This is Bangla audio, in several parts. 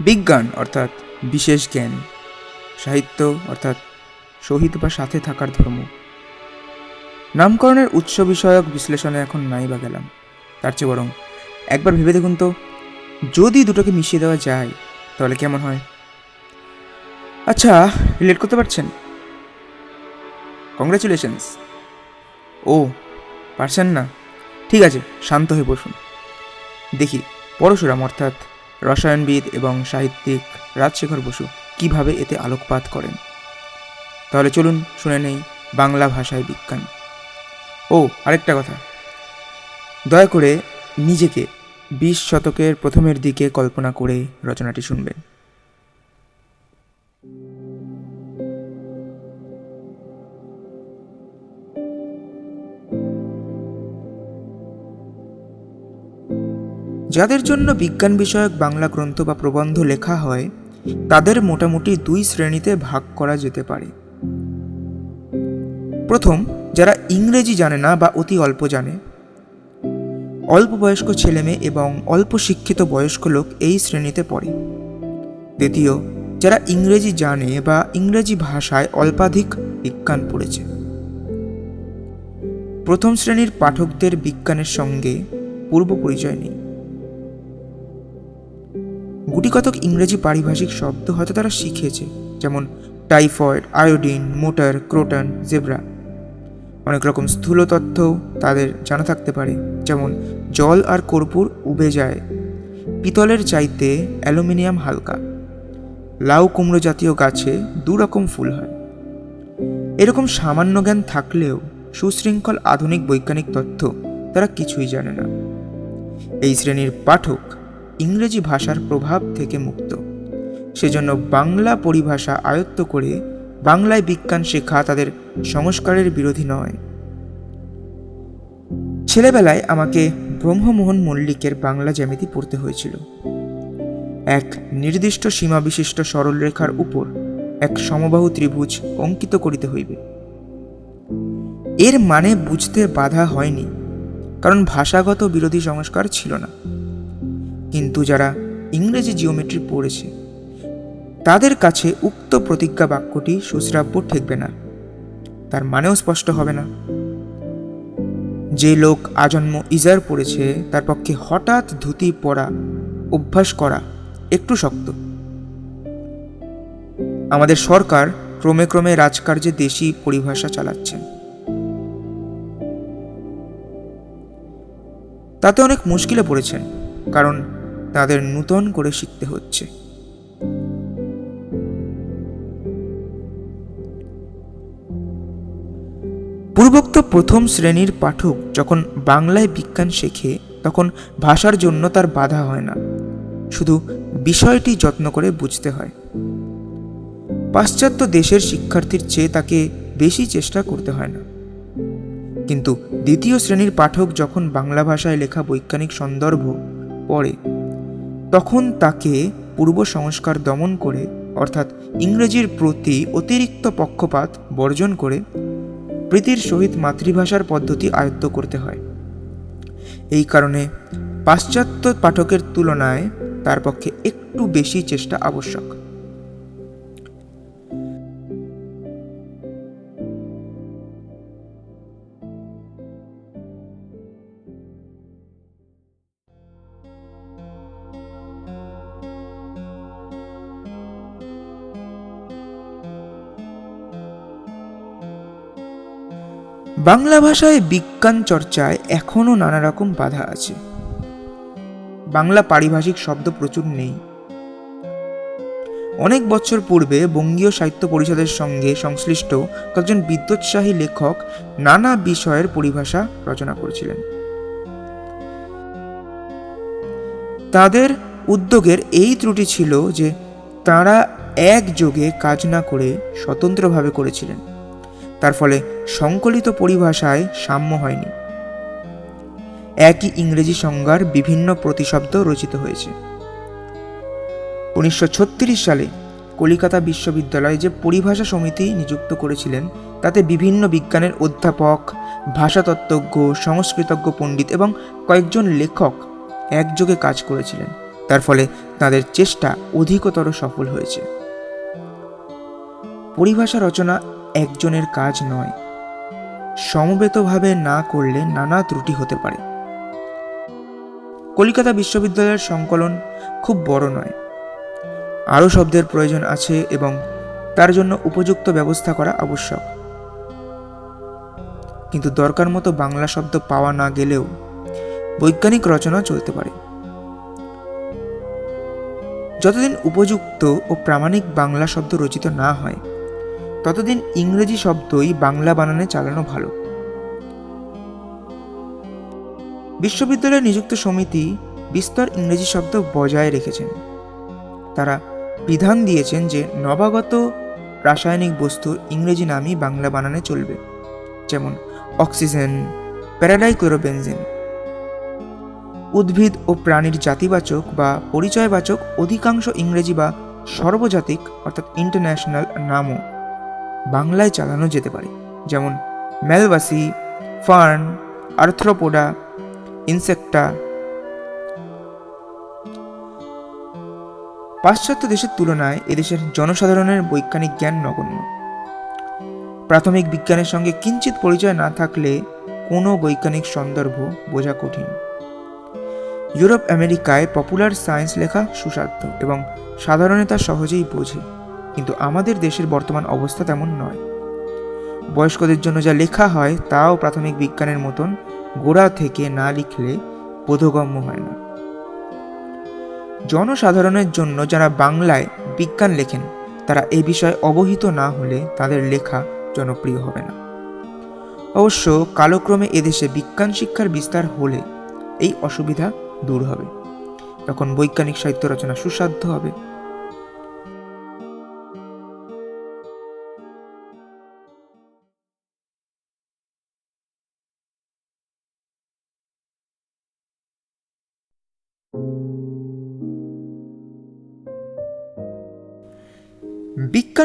বিজ্ঞান, অর্থাৎ বিশেষ জ্ঞান, সাহিত্য, অর্থাৎ শহীদ বা সাথে থাকার ধর্ম। নামকরণের উৎস বিষয়ক বিশ্লেষণে এখন নাই বা গেলাম। তার চেয়ে বরং একবার ভেবে দেখুন তো, যদি দুটোকে মিশিয়ে দেওয়া যায়, তাহলে কেমন হয়? আচ্ছা রিলেট করতে পারছেন? কংগ্রেচুলেশনস ও, পারছেন না? ঠিক আছে, শান্ত হয়ে বসুন। দেখি, পরশুরাম, অর্থাৎ রসায়নবিদ এবং সাহিত্যিক রাজশেখর বসু কীভাবে এতে আলোকপাত করেন? তাহলে চলুন শুনে নেই বাংলা ভাষায় বিজ্ঞান। ও, আরেকটা কথা। দয়া করে নিজেকে বিশ শতকের প্রথমের দিকে কল্পনা করে রচনাটি শুনবেন। যাদের জন্য বিজ্ঞান বিষয়ক বাংলা গ্রন্থ বা প্রবন্ধ লেখা হয়, তাদের মোটামুটি দুই শ্রেণীতে ভাগ করা যেতে পারে। প্রথম, যারা ইংরেজি জানে না বা অতি অল্প জানে। অল্প বয়স্ক ছেলেমেয়ে এবং অল্প শিক্ষিত বয়স্ক লোক এই শ্রেণীতে পড়ে। দ্বিতীয়, যারা ইংরেজি জানে বা ইংরেজি ভাষায় অল্পাধিক বিজ্ঞান পড়েছে। প্রথম শ্রেণির পাঠকদের বিজ্ঞানের সঙ্গে পূর্ব পরিচয় নেই। গুটিকতক ইংরেজি পারিভাষিক শব্দ হয়তো তারা শিখেছে, যেমন typhoid, iodine, motor, croton, zebra. অনেক রকম স্থূল তথ্য তাদের জানা থাকতে পারে, যেমন জল আর কর্পূর উবে যায়, পিতলের চাইতে অ্যালুমিনিয়াম হালকা। লাউ কুমড়ো জাতীয় গাছে দু রকম ফুল হয়। এরকম সামান্য জ্ঞান থাকলেও সুশৃঙ্খল আধুনিক বৈজ্ঞানিক তথ্য তারা কিছুই জানে না। এই শ্রেণির পাঠক ইংরেজি ভাষার প্রভাব থেকে মুক্ত। সেজন্য বাংলা পরিভাষা আয়ত্ত করে বাংলায় বিজ্ঞান শেখা তাদের সংস্কারের বিরোধী নয়। ছেলেবেলায় আমাকে ব্রহ্মমোহন মল্লিকের বাংলা জ্যামিতি পড়তে হয়েছিল। এক নির্দিষ্ট সীমা বিশিষ্ট সরলরেখার উপর এক সমবাহু ত্রিভুজ অঙ্কিত করিতে হইবে। এর মানে বুঝতে বাধা হয়নি, কারণ ভাষাগত বিরোধী সংস্কার ছিল না। কিন্তু যারা ইংরেজি জিওমেট্রি পড়েছে, তাদের কাছে উক্ত প্রতিজ্ঞা বাক্যটি সুশ্রাব্য ঠেকবে না। তার মানেও স্পষ্ট হবে না। যে লোক আজন্ম ইজার পড়েছে, তার পক্ষে হঠাৎ ধুতি পরা অভ্যাস করা একটু শক্ত। আমাদের সরকার ক্রমে ক্রমে রাজকার্যে দেশি পরিভাষা চালাচ্ছেন তাতে অনেক মুশকিলে পড়েছেন, কারণ তাদের নূতন করে শিখতে হচ্ছে। পূর্বোক্ত প্রথম শ্রেণির পাঠক যখন বাংলায় বিজ্ঞান শেখে, তখন ভাষার জন্য তার বাধা হয় না। শুধু বিষয়টি যত্ন করে বুঝতে হয়। পাশ্চাত্য দেশের শিক্ষার্থীর চেয়ে তাকে বেশি চেষ্টা করতে হয় না। কিন্তু দ্বিতীয় শ্রেণির পাঠক যখন বাংলা ভাষায় লেখা বৈজ্ঞানিক সন্দর্ভ পড়ে তখন তাকে পূর্ব সংস্কার দমন করে, অর্থাৎ ইংরেজির প্রতি অতিরিক্ত পক্ষপাত বর্জন করে প্রীতির সহিত মাতৃভাষার পদ্ধতি আয়ত্ত করতে হয়। এই কারণে পাশ্চাত্য পাঠকের তুলনায় তার পক্ষে একটু বেশি চেষ্টা আবশ্যক। বাংলা ভাষায় বিজ্ঞান চর্চায় এখনও নানা রকম বাধা আছে। বাংলা পারিভাষিক শব্দ প্রচুর নেই। অনেক বছর পূর্বে বঙ্গীয় সাহিত্য পরিষদের সঙ্গে সংশ্লিষ্ট কয়েকজন বিদ্যোৎসাহী লেখক নানা বিষয়ের পরিভাষা রচনা করেছিলেন। তাদের উদ্যোগের এই ত্রুটি ছিল যে তারা একযোগে কাজ না করে স্বতন্ত্রভাবে করেছিলেন। তার ফলে সংকলিত পরিভাষায় সাম্য হয়নি। একই ইংরেজি সংজ্ঞার বিভিন্ন প্রতিশব্দ রচিত হয়েছে। উনিশশো সালে কলিকাতা বিশ্ববিদ্যালয়ে যে পরিভাষা সমিতি নিযুক্ত করেছিলেন, তাতে বিভিন্ন বিজ্ঞানের অধ্যাপক, ভাষাতত্ত্বজ্ঞ, সংস্কৃতজ্ঞ পণ্ডিত এবং কয়েকজন লেখক একযোগে কাজ করেছিলেন। তার ফলে তাদের চেষ্টা অধিকতর সফল হয়েছে। পরিভাষা রচনা একজনের কাজ নয়। সমবেতভাবে না করলে নানা ত্রুটি হতে পারে। কলিকাতা বিশ্ববিদ্যালয়ের সংকলন খুব বড় নয়। আরও শব্দের প্রয়োজন আছে এবং তার জন্য উপযুক্ত ব্যবস্থা করা আবশ্যক। কিন্তু দরকার মতো বাংলা শব্দ পাওয়া না গেলেও বৈজ্ঞানিক রচনা চলতে পারে। যতদিন উপযুক্ত ও প্রামাণিক বাংলা শব্দ রচিত না হয় ততদিন ইংরেজি শব্দই বাংলা বানানে চালানো ভালো। বিশ্ববিদ্যালয়ে নিযুক্ত সমিতি বিস্তর ইংরেজি শব্দ বজায় রেখেছেন। তারা বিধান দিয়েছেন যে নবাগত রাসায়নিক বস্তুর ইংরেজি নামই বাংলা বানানে চলবে, যেমন অক্সিজেন, প্যারাডাইক্লোরোবেনজিন। উদ্ভিদ ও প্রাণীর জাতিবাচক বা পরিচয়বাচক অধিকাংশ ইংরেজি বা সর্বজাতিক, অর্থাৎ ইন্টারন্যাশনাল নামও বাংলায় চালানো যেতে পারে। যেমন ম্যালবাসি ফার্ন, আর্থ্রোপোডা, ইনসেক্টা। পাশ্চাত্য দেশের তুলনায় এদেশের জনসাধারণের বৈজ্ঞানিক জ্ঞান নগণ্য। প্রাথমিক বিজ্ঞানের সঙ্গে কিঞ্চিত পরিচয় না থাকলে কোনো বৈজ্ঞানিক সন্দর্ভ বোঝা কঠিন। ইউরোপ আমেরিকায় পপুলার সায়েন্স লেখা সুসাধ্য এবং সাধারণে তা সহজেই বোঝে। কিন্তু আমাদের দেশের বর্তমান অবস্থা তেমন নয়। বয়স্কদের জন্য যা লেখা হয়, তাও প্রাথমিক বিজ্ঞানের মতন গোড়া থেকে না লিখলে বোধগম্য হয় না। জনসাধারণের জন্য যারা বাংলায় বিজ্ঞান লেখেন, তারা এ বিষয়ে অবহিত না হলে তাদের লেখা জনপ্রিয় হবে না। অবশ্য কালক্রমে এদেশে বিজ্ঞান শিক্ষার বিস্তার হলে এই অসুবিধা দূর হবে। তখন বৈজ্ঞানিক সাহিত্য রচনা সুসাধ্য হবে।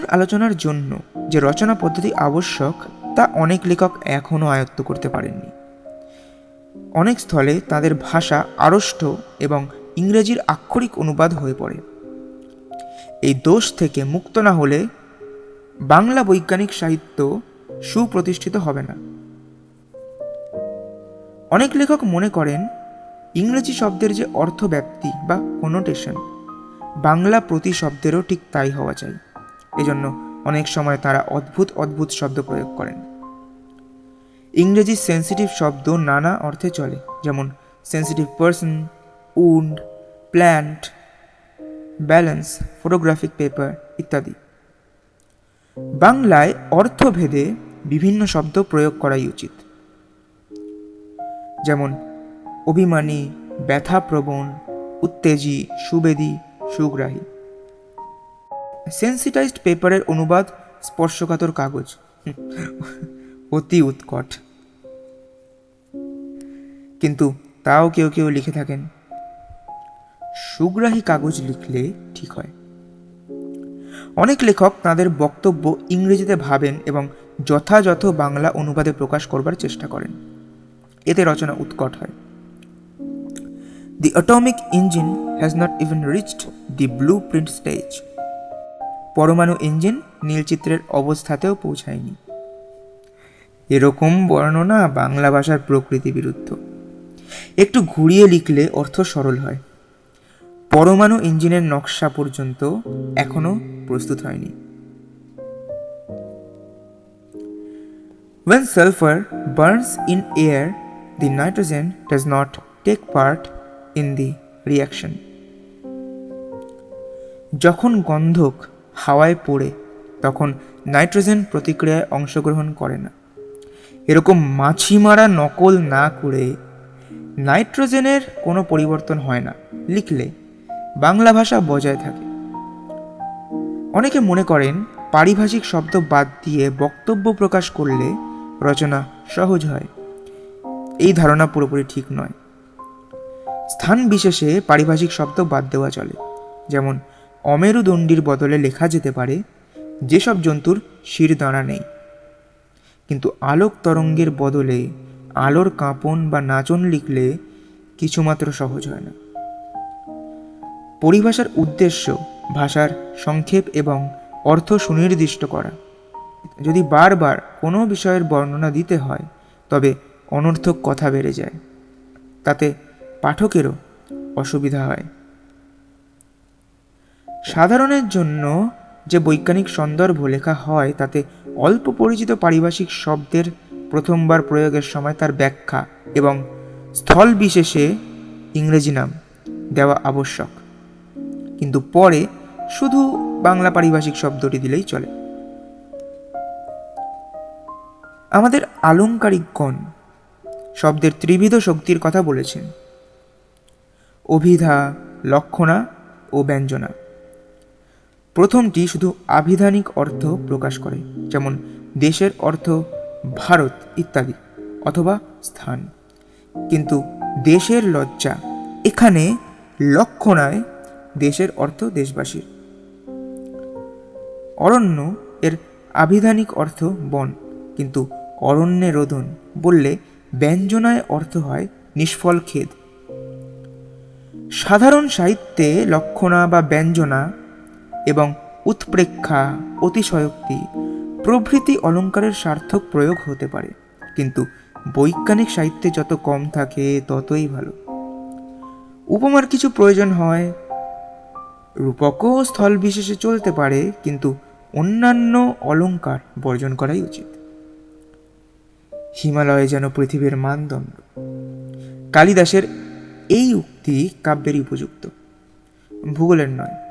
বিজ্ঞান আলোচনার জন্য যে রচনা পদ্ধতি আবশ্যক, তা অনেক লেখক এখনও আয়ত্ত করতে পারেননি। অনেক স্থলে তাদের ভাষা আড়ষ্ট এবং ইংরেজির আক্ষরিক অনুবাদ হয়ে পড়ে। এই দোষ থেকে মুক্ত না হলে বাংলা বৈজ্ঞানিক সাহিত্য সুপ্রতিষ্ঠিত হবে না। অনেক লেখক মনে করেন, ইংরেজি শব্দের যে অর্থব্যাপ্তি বা কোনোটেশন বাংলা প্রতি শব্দেরও ঠিক তাই হওয়া চাই। এজন্য অনেক সময় তারা অদ্ভুত অদ্ভুত শব্দ প্রয়োগ করেন। ইংরেজি সেন্সিটিভ শব্দ নানা অর্থে চলে, যেমন sensitive person wound plant balance photographic paper ইত্যাদি। বাংলায় অর্থভেদে বিভিন্ন শব্দ প্রয়োগ করাই উচিত। যেমন, অভিমানী, ব্যথাপ্রবণ, উত্তেজী, সুবেদী, সুগ্রাহী। সেন্সিটাইজড পেপারের অনুবাদ স্পর্শকাতর কাগজ। অতি উৎকট। কিন্তু তাও কেউ কেউ লিখে থাকেন, সুগ্রাহী কাগজ লিখলে ঠিক হয়। অনেক লেখক তাদের বক্তব্য ইংরেজিতে ভাবেন এবং যথাযথ বাংলা অনুবাদে প্রকাশ করবার চেষ্টা করেন। এতে রচনা উৎকট হয়। The atomic engine has not even reached the blueprint stage পরমাণু ইঞ্জিন নীলচিত্রের অবস্থাতেও পৌঁছায়নি। এরকম বর্ণনা বাংলা ভাষার প্রকৃতি বিরুদ্ধ। একটু ঘুরিয়ে লিখলে অর্থ সরল হয়। পরমাণু ইঞ্জিনের নকশা পর্যন্ত এখনও প্রস্তুত হয়নি। When sulfur burns in air, the nitrogen does not take part in the reaction. যখন গন্ধক হাওয়ায় পড়ে, তখন নাইট্রোজেন প্রতিক্রিয়ায় অংশগ্রহণ করে না। এরকম মাছি মারা নকল না করে নাইট্রোজেনের কোনো পরিবর্তন হয় না, লিখলে বাংলা ভাষা বজায় থাকে। অনেকে মনে করেন পারিভাষিক শব্দ বাদ দিয়ে বক্তব্য প্রকাশ করলে রচনা সহজ হয়। এই ধারণা পুরোপুরি ঠিক নয়। স্থান বিশেষে পারিভাষিক শব্দ বাদ দেওয়া চলে, যেমন অমেরুদণ্ডীর বদলে লেখা যেতে পারে, যেসব জন্তুর শির দাঁড়া নেই। কিন্তু আলোক তরঙ্গের বদলে আলোর কাঁপন বা নাচন লিখলে কিছুমাত্র সহজ হয় না। পরিভাষার উদ্দেশ্য ভাষার সংক্ষেপ এবং অর্থ সুনির্দিষ্ট করা। যদি বারবার কোনো বিষয়ের বর্ণনা দিতে হয়, তবে অনর্থক কথা বেড়ে যায়। তাতে পাঠকেরও অসুবিধা হয়। সাধারণের জন্য যে বৈজ্ঞানিক সন্দর্ভ লেখা হয়, তাতে অল্প পরিচিত পারিভাষিক শব্দের প্রথমবার প্রয়োগের সময় তার ব্যাখ্যা এবং স্থল বিশেষে ইংরেজি নাম দেওয়া আবশ্যক। কিন্তু পরে শুধু বাংলা পারিভাষিক শব্দটি দিলেই চলে। আমাদের আলংকারিকগণ শব্দের ত্রিবিধ শক্তির কথা বলেছেন। অভিধা, লক্ষণা ও ব্যঞ্জনা। প্রথমটি শুধু আবিধানিক অর্থ প্রকাশ করে, যেমন দেশের অর্থ ভারত ইত্যাদি অথবা স্থান। কিন্তু দেশের লজ্জা এখানে লক্ষণায় দেশের অর্থ দেশবাসীর। অরণ্য এর আবিধানিক অর্থ বন, কিন্তু অরণ্যে রোদন বললে ব্যঞ্জনায় অর্থ হয় নিষ্ফল খেদ সাধারণ সাহিত্যে লক্ষণা বা ব্যঞ্জনা এবং উৎপ্রেক্ষা, অতিশয়োক্তি প্রভৃতি অলঙ্কারের সার্থক প্রয়োগ হতে পারে। কিন্তু বৈজ্ঞানিক সাহিত্যে যত কম থাকে, ততই ভালো। উপমার কিছু প্রয়োজন হয়। রূপকও স্থল বিশেষে চলতে পারে, কিন্তু অন্যান্য অলঙ্কার বর্জন করাই উচিত। হিমালয়ে যেন পৃথিবীর মানদণ্ড। কালিদাসের এই উক্তি কাব্যের উপযুক্ত। ভূগোলের নয়।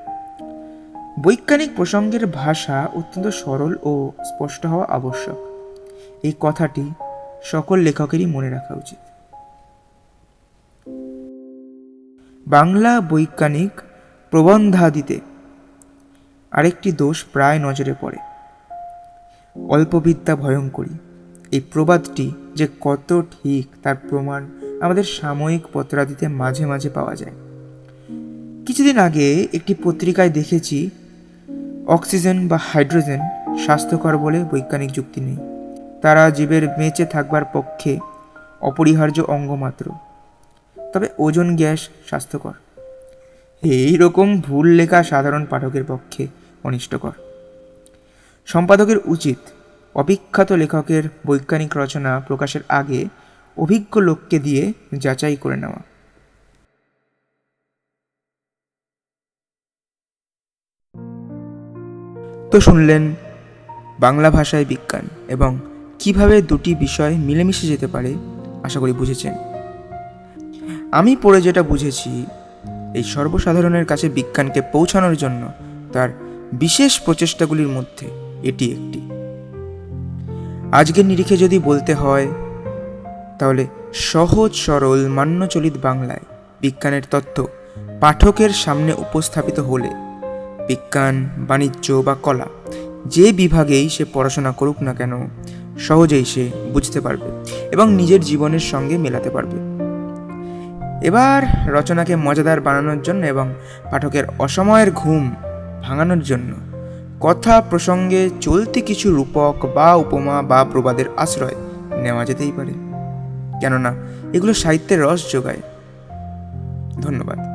বৈজ্ঞানিক প্রসঙ্গের ভাষা অত্যন্ত সরল ও স্পষ্ট হওয়া আবশ্যক। এই কথাটি সকল লেখকেরই মনে রাখা উচিত। বাংলা বৈজ্ঞানিক প্রবন্ধাদিতে আরেকটি দোষ প্রায় নজরে পড়ে। অল্পবিদ্যা ভয়ঙ্করী। এই প্রবাদটি যে কত ঠিক তার প্রমাণ আমাদের সাময়িক পত্রাদিতে মাঝে মাঝে পাওয়া যায়। কিছুদিন আগে একটি পত্রিকায় দেখেছি অক্সিজেন বা হাইড্রোজেন স্বাস্থ্যকর বলে বৈজ্ঞানিক যুক্তি নেই। তারা জীবের বেঁচে থাকবার পক্ষে অপরিহার্য অঙ্গ মাত্র। তবে ওজন গ্যাস স্বাস্থ্যকর। এই রকম ভুল লেখা সাধারণ পাঠকের পক্ষে অনিষ্টকর। সম্পাদকের উচিত অবিখ্যাত লেখকের বৈজ্ঞানিক রচনা প্রকাশের আগে অভিজ্ঞ লোককে দিয়ে যাচাই করে নেওয়া। তো শুনলেন বাংলা ভাষায় বিজ্ঞান এবং কীভাবে দুটি বিষয় মিলেমিশে যেতে পারে, আশা করি বুঝেছেন। আমি পড়ে যেটা বুঝেছি, এই সর্বসাধারণের কাছে বিজ্ঞানকে পৌঁছানোর জন্য তার বিশেষ প্রচেষ্টাগুলির মধ্যে এটি একটি। আজকের নিরিখে যদি বলতে হয়, তাহলে সহজ সরল মান্যচলিত বাংলায় বিজ্ঞানের তথ্য পাঠকের সামনে উপস্থাপিত হলে বিজ্ঞান, বাণিজ্য বা কলা, যে বিভাগেই সে পড়াশোনা করুক না কেন, সহজেই সে বুঝতে পারবে এবং নিজের জীবনের সঙ্গে মেলাতে পারবে। এবার রচনাকে মজাদার বানানোর জন্য এবং পাঠকের অসময়ের ঘুম ভাঙানোর জন্য কথা প্রসঙ্গে চলতি কিছু রূপক বা উপমা বা প্রবাদের আশ্রয় নেওয়া যেতেই পারে। কেননা, এগুলো সাহিত্যের রস যোগায়। ধন্যবাদ।